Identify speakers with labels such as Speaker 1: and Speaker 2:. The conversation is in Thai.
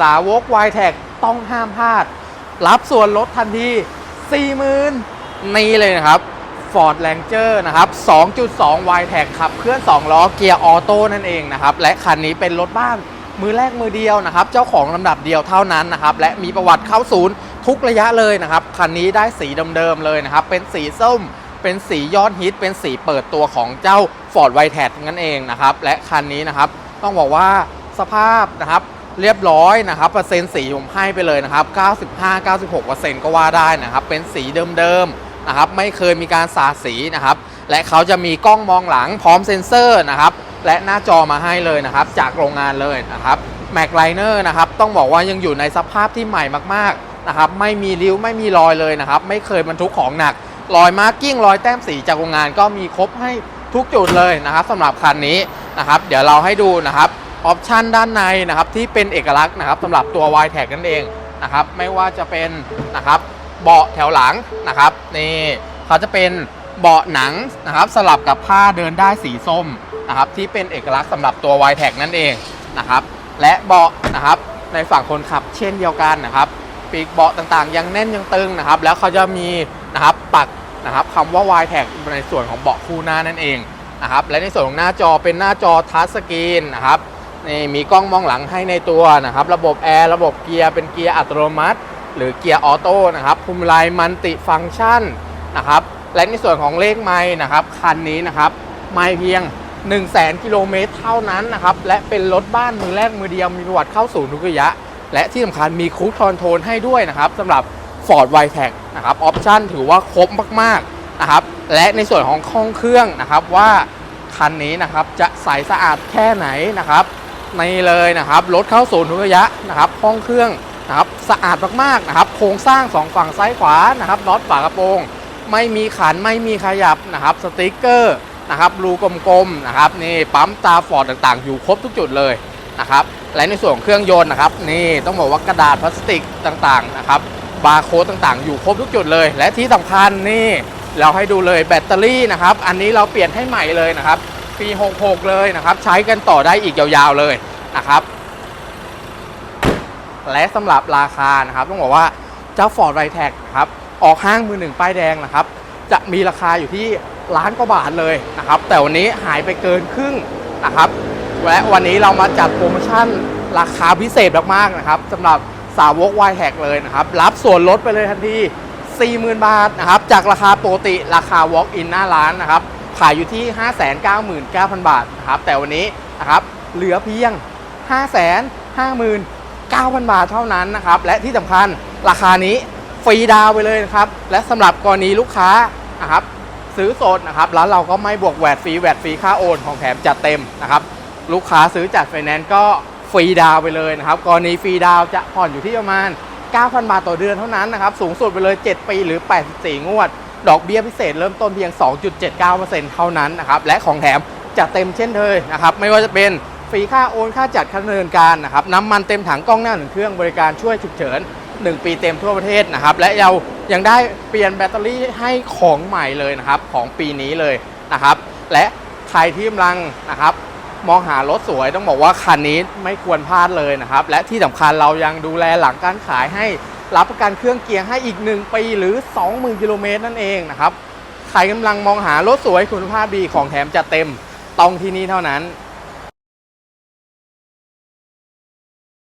Speaker 1: สาวก y t e c ต้องห้ามพลาด รับส่วนลดทันที40,000นี่เลยนะครับ Ford Ranger นะครับ 2.2 y t e c ขับเคลื่อน 2 ล้อเกียร์ออโต้นั่นเองนะครับ และคันนี้เป็นรถบ้านมือแรกมือเดียวนะครับ เจ้าของลำดับเดียวเท่านั้นนะครับ และมีประวัติเข้าศูนย์ทุกระยะเลยนะครับ คันนี้ได้สีเดิมๆเลยนะครับ เป็นสีส้ม เป็นสียอดฮิต เป็นสีเปิดตัวของเจ้า Ford w i t e นั่นเองนะครับ และคันนี้นะครับ ต้องบอกว่าสภาพนะครับ เรียบร้อยนะครับเปอร์เซ็นต์สีผมให้ไปเลยนะครับ 95-96%ก็ว่าได้นะครับ เป็นสีเดิมๆนะครับ ไม่เคยมีการสาดสีนะครับ และเขาจะมีกล้องมองหลังพร้อมเซ็นเซอร์นะครับ และหน้าจอมาให้เลยนะครับ จากโรงงานเลยนะครับแม็กไลเนอร์นะครับ ต้องบอกว่ายังอยู่ในสภาพที่ใหม่มากๆนะครับ ไม่มีริ้วไม่มีรอยเลยนะครับ ไม่เคยบรรทุกของหนักรอยมาร์กิ้งรอยแต้มสีจากโรงงานก็มีครบให้ทุกจุดเลยนะครับสำหรับคันนี้นะครับ เดี๋ยวเราให้ดูนะครับ ออปชันด้านในนะครับที่เป็นเอกลักษณ์นะครับสำหรับตัว y t a g นั่นเองนะครับไม่ว่าจะเป็นนะครับเบาะแถวหลังนะครับนี่เขาจะเป็นเบาะหนังนะครับสลับกับผ้าเดินได้สีส้มนะครับที่เป็นเอกลักษณ์สำหรับตัว y t a g นั่นเองนะครับและเบาะนะครับในฝั่งคนขับเช่นเดียวกันนะครับปีกเบาะต่างๆ ยังแน่นยังตึงนะครับแล้วเขาจะมีนะครับปักนะครับคำว่า y t a g ในส่วนของเบาะคู่หน้านั่นเองนะครับและในส่วนของหน้าจอเป็นหน้าจอทัชสกรีนนะครับ นี่มีกล้องมองหลังให้ในตัวนะครับ ระบบแอร์ระบบเกียร์เป็นเกียร์อัตโนมัติ หรือเกียร์ออโต้นะครับภูมิลายมันติฟังก์ชันนะครับและในส่วนของเลขไม้นะครับคันนี้นะครับไม่เพียง 1 0 0 0 0แกิโลเมตรเท่านั้นนะครับและเป็นรถบ้านมือแรกมือเดียวมีประวัติเข้าสู่ทุกระยะ และที่สำคัญมีครูซคอนโทรลให้ด้วยนะครับสำหรับ Ford w i t e c นะครับออปชันถือว่าครบมากๆนะครับและในส่วนของห้องเครื่องนะครับว่าคันนี้นะครับจะใสสะอาดแค่ไหนนะครับ นี่เลยนะครับรถเข้าศูนย์ทุกระยะนะครับห้องเครื่องนะครับสะอาดมากๆนะครับโครงสร้างสองฝั่งซ้ายขวานะครับน็อตฝากระโปรง ไม่มีขันไม่มีขยับนะครับสติกเกอร์นะครับรูกลมๆนะครับนี่ปั๊มตาฟอร์ดต่างๆ อยู่ครบทุกจุดเลยนะครับและในส่วนเครื่องยนต์นะครับนี่ต้องบอกว่ากระดาษพลาสติกต่างๆนะครับบาร์โค้ดต่างๆ อยู่ครบทุกจุดเลย และที่สำคัญนี่เราให้ดูเลยแบตเตอรี่นะครับอันนี้เราเปลี่ยนให้ใหม่เลยนะครับ ปี 66 เลยนะครับ ใช้กันต่อได้อีกยาวๆเลยนะครับและสำหรับราคานะครับ ต้องบอกว่าเจ้า Ford r i t e c ครับออกห้างมือหนึ่งป้ายแดงนะครับ จะมีราคาอยู่ที่ล้านกว่าบาทเลยนะครับ แต่วันนี้หายไปเกินครึ่งนะครับและวันนี้เรามาจัดโปรโมชั่นราคาพิเศษมากๆนะครับสำหรับสาวก y t e c เลยนะครับ รับส่วนลดไปเลยทันที40,000 บาทนะครับ จากราคาปกติราคา walk in หน้าร้านนะครับ ขายอยู่ที่ 599,000 บาทนะครับแต่วันนี้นะครับเหลือเพียง 559,000 บาทเท่านั้นนะครับและที่สำคัญราคานี้ฟรีดาวไปเลยนะครับและสำหรับกรณีลูกค้านะครับซื้อสดนะครับแล้วเราก็ไม่บวกแวดฟรีแวดฟรีค่าโอนของแถมจัดเต็มนะครับลูกค้าซื้อจัดไฟแนนซ์ก็ฟรีดาวไปเลยนะครับกรณีฟรีดาวจะผ่อนอยู่ที่ประมาณ 9,000 บาทต่อเดือนเท่านั้นนะครับสูงสุดไปเลย 7 ปีหรือ 84 งวด ดอกเบี้ยพิเศษเริ่มต้นเพียง 2.79%เท่านั้นนะครับและของแถมจะเต็มเช่นเคยนะครับไม่ว่าจะเป็นฟรีค่าโอนค่าจัดค่าดำเนินการนะครับน้ำมันเต็มถังกล้องหน้าหนึ่งเครื่องบริการช่วยฉุกเฉิน 1 ปีเต็มทั่วประเทศนะครับและเรายังได้เปลี่ยนแบตเตอรี่ให้ของใหม่เลยนะครับของปีนี้เลยนะครับและใครที่กำลังนะครับมองหารถสวยต้องบอกว่าคันนี้ไม่ควรพลาดเลยนะครับและที่สำคัญเรายังดูแลหลังการขายให้ รับประกันเครื่องเกียร์ให้อีก 1 ปีหรือ 20,000 กิโลเมตรนั่นเองนะครับ ใครกำลังมองหารถสวยคุณภาพดีของแถมจัดเต็มต้องที่นี่เท่านั้น